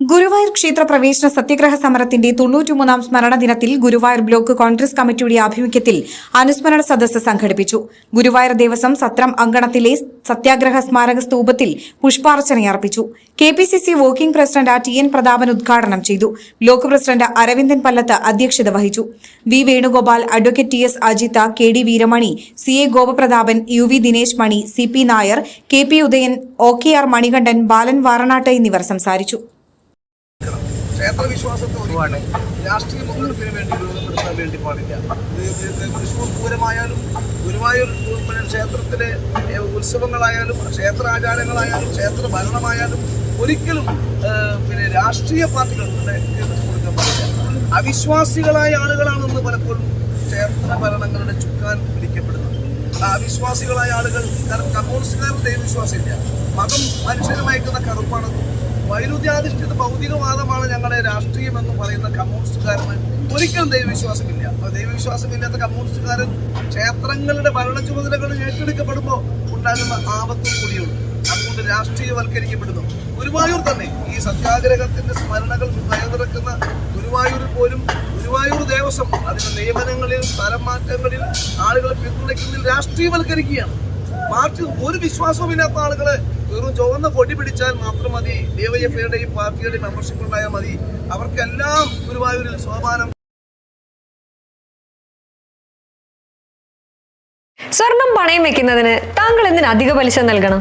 Guruvayur ക്ഷേത്ര പ്രവേശന സത്യഗ്രഹ സമരത്തിന്റെ തൊണ്ണൂറ്റിമൂന്നാം സ്മരണ ദിനത്തിൽ ഗുരുവായൂർ ബ്ലോക്ക് കോൺഗ്രസ് കമ്മിറ്റിയുടെ ആഭിമുഖ്യത്തിൽ അനുസ്മരണ സദസ്സ് സംഘടിപ്പിച്ചു. ഗുരുവായൂർ ദേവസ്വം സത്രം അങ്കണത്തിലെ സത്യാഗ്രഹ സ്മാരക സ്തൂപത്തിൽ പുഷ്പാർച്ചനയർപ്പിച്ചു. K P C C working president T N Prathapan ഉദ്ഘാടനം ചെയ്തു. ബ്ലോക്ക് പ്രസിഡന്റ് അരവിന്ദൻ പല്ലത്ത് അധ്യക്ഷത വഹിച്ചു. V Venugopal advocate T S Ajitha K D Veeramani C A Gopaprathapan U V Dinesh Mani C P Nair K P Udayan O K R Manikandan Balan Varanattu എന്നിവർ സംസാരിച്ചു. ക്ഷേത്രവിശ്വാസത്തെ ഒരിക്കലും രാഷ്ട്രീയ മുതലെടുപ്പിന് വേണ്ടി ഉപയോഗപ്പെടുത്താൻ വേണ്ടി പാടില്ല. തൃശ്ശൂർ പൂരമായാലും ഗുരുവായൂർ പിന്നെ ക്ഷേത്രത്തിലെ ഉത്സവങ്ങളായാലും ക്ഷേത്ര ആചാരങ്ങളായാലും ക്ഷേത്ര ഭരണമായാലും ഒരിക്കലും പിന്നെ രാഷ്ട്രീയ പാർട്ടികൾ ഇവിടെ കൊടുക്കാൻ പാടില്ല. അവിശ്വാസികളായ ആളുകളാണെന്ന് പലപ്പോഴും ക്ഷേത്ര ഭരണങ്ങളുടെ ചുക്കാൻ പിടിക്കപ്പെടുന്നത്. അവിശ്വാസികളായ ആളുകൾ കാരണം കമ്മ്യൂണിസ്റ്റുകാരുടെ ദൈവവിശ്വാസമില്ല മതം കറുപ്പാണെന്നും വൈരുദ്ധ്യാധിഷ്ഠിത ഭൗതികവാദമാണ് ഞങ്ങളുടെ രാഷ്ട്രീയം എന്ന് പറയുന്ന കമ്മ്യൂണിസ്റ്റുകാരന് ഒരിക്കലും ദൈവവിശ്വാസമില്ല. ദൈവവിശ്വാസമില്ലാത്ത കമ്മ്യൂണിസ്റ്റുകാരൻ ക്ഷേത്രങ്ങളുടെ ഭരണ ചുമതലകൾ ഏറ്റെടുക്കപ്പെടുമ്പോൾ ഉണ്ടാകുന്ന ആപത്തും കൂടിയുണ്ട്. അതുകൊണ്ട് രാഷ്ട്രീയവൽക്കരിക്കപ്പെടുന്നു. ഗുരുവായൂർ തന്നെ ഈ സത്യാഗ്രഹത്തിന്റെ സ്മരണകൾ നിലനിർക്കുന്ന ഗുരുവായൂരിൽ പോലും ഗുരുവായൂർ ദേവസ്വം അതിന്റെ നിയമനങ്ങളിൽ സ്ഥലം മാറ്റങ്ങളിൽ ആളുകളെ പിന്തുണയ്ക്കുന്നതിൽ രാഷ്ട്രീയവൽക്കരിക്കുകയാണ്. പാർട്ടി ഒരു വിശ്വാസവുമില്ലാത്ത ആളുകളെ വെറും ചുവന്ന കൊടി പിടിച്ചാൽ മാത്രം മതി. ഡിവൈഎഫ്ഐയുടെയും പാർട്ടിയുടെയും മെമ്പർഷിപ്പ് ഉണ്ടായാൽ മതി. അവർക്കെല്ലാം ഗുരുവായൂരിൽ സോപാനം. സ്വർണം പണയം വെക്കുന്നതിന് താങ്കൾ എന്തിന് അധിക പലിശ നൽകണം?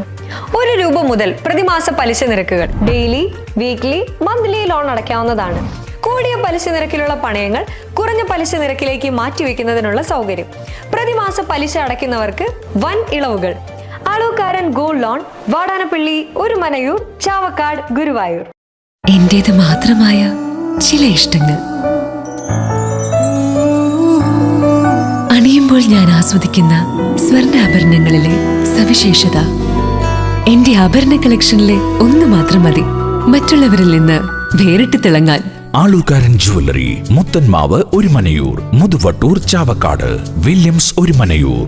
ഒരു രൂപ മുതൽ പ്രതിമാസ പലിശ നിരക്കുകൾ ഡെയിലി വീക്ക്ലി മന്ത്ലി ലോൺ അടയ്ക്കാവുന്നതാണ്. കൂടിയ പലിശ നിരക്കിലുള്ള പണയങ്ങൾ കുറഞ്ഞ പലിശ നിരക്കിലേക്ക് മാറ്റിവെക്കുന്നതിനുള്ള സൗകര്യം. പ്രതിമാസ പലിശ അടയ്ക്കുന്നവർക്ക് വൻ ഇളവുകൾ. ആളൂക്കാരൻ ഗോൾഡ് ലോൺ വാടാനപ്പള്ളി ഒരു മനയൂർ ചാവക്കാട് ഗുരുവായൂർ. എന്റേത് മാത്രമായ ചില ഇഷ്ടങ്ങൾ. അണിയുമ്പോൾ ഞാൻ ആസ്വദിക്കുന്ന സ്വർണാഭരണങ്ങളിലെ സവിശേഷത. എന്റെ ആഭരണ കളക്ഷനിലെ ഒന്ന് മാത്രം മതി. മറ്റുള്ളവരിൽ നിന്ന് വേറിട്ട് തിളങ്ങാൻ. ആലുകാരൻ ജുവല്ലറി മുത്തൻമാവ് ഒരുമനയൂർ മുതുവട്ടൂർ ചാവക്കാട് വില്യംസ് ഒരുമനയൂർ